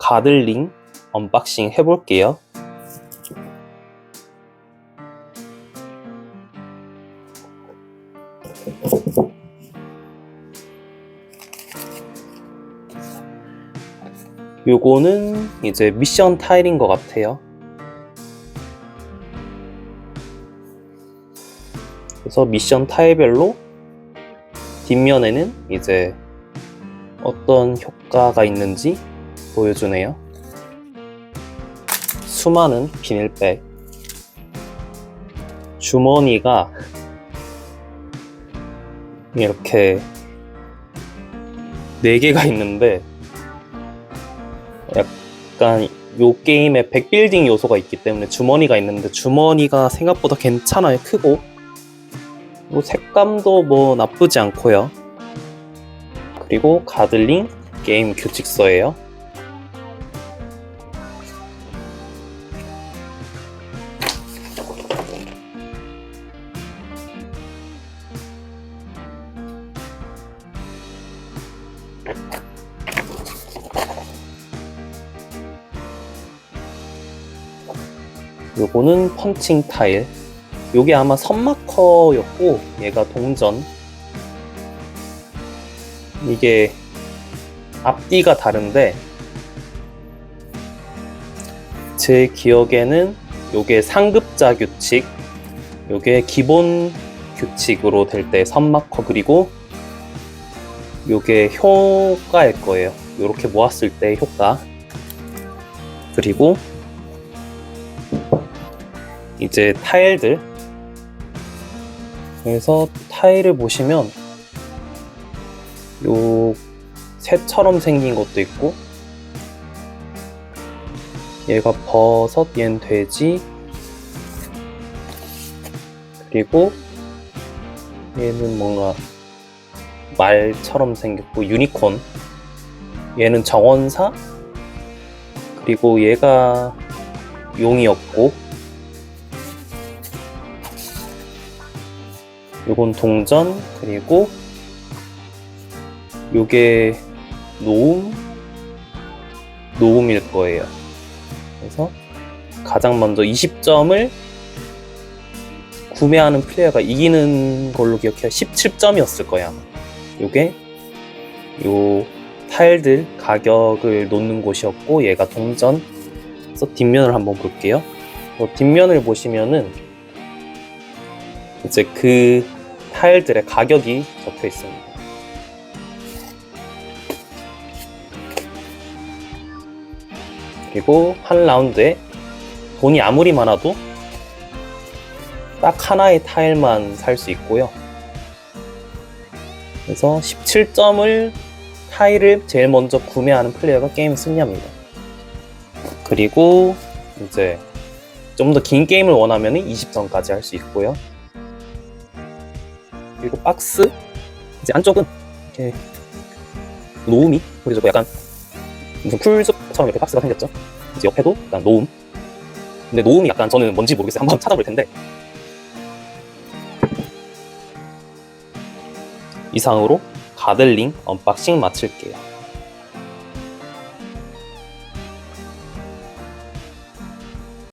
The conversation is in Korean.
가들링 언박싱 해볼게요. 요거는 이제 미션 타일인 것 같아요. 그래서 미션 타일별로 뒷면에는 이제 어떤 효과가 있는지 보여주네요. 수많은 비닐백. 주머니가 이렇게 4개가 있는데 약간 요 게임에 백빌딩 요소가 있기 때문에 주머니가 있는데 주머니가 생각보다 괜찮아요. 크고 뭐 색감도 뭐 나쁘지 않고요. 그리고 가들링 게임 규칙서예요. 요거는 펀칭 타일. 요게 아마 선마커였고 얘가 동전. 이게 앞뒤가 다른데 제 기억에는 요게 상급자 규칙, 요게 기본 규칙으로 될 때 선마커 그리고 요게 효과일 거예요. 요렇게 모았을 때 효과. 그리고 이제 타일들. 그래서 타일을 보시면 요 새처럼 생긴 것도 있고 얘가 버섯, 얘는 돼지 그리고 얘는 뭔가 말처럼 생겼고 유니콘 얘는 정원사 그리고 얘가 용이었고 요건 동전 그리고 요게 노움 노움일 거예요. 그래서 가장 먼저 20점을 구매하는 플레이어가 이기는 걸로 기억해요. 17점이었을 거예요. 아마. 요게 요 타일들 가격을 놓는 곳이었고 얘가 동전. 그래서 뒷면을 한번 볼게요. 어, 뒷면을 보시면은 이제 그 타일들의 가격이 적혀 있습니다. 그리고 한 라운드에 돈이 아무리 많아도 딱 하나의 타일만 살 수 있고요. 그래서 17점을 타일을 제일 먼저 구매하는 플레이어가 게임 승리합니다. 그리고 이제 좀 더 긴 게임을 원하면 20점까지 할 수 있고요. 그리고 박스 이제 안쪽은 이렇게 노움이 보여주고 약간 무슨 풀숲처럼 이렇게 박스가 생겼죠. 이제 옆에도 약간 노움. 근데 노움이 약간 저는 뭔지 모르겠어요. 한번 찾아볼 텐데. 이상으로 가들링 언박싱 마칠게요.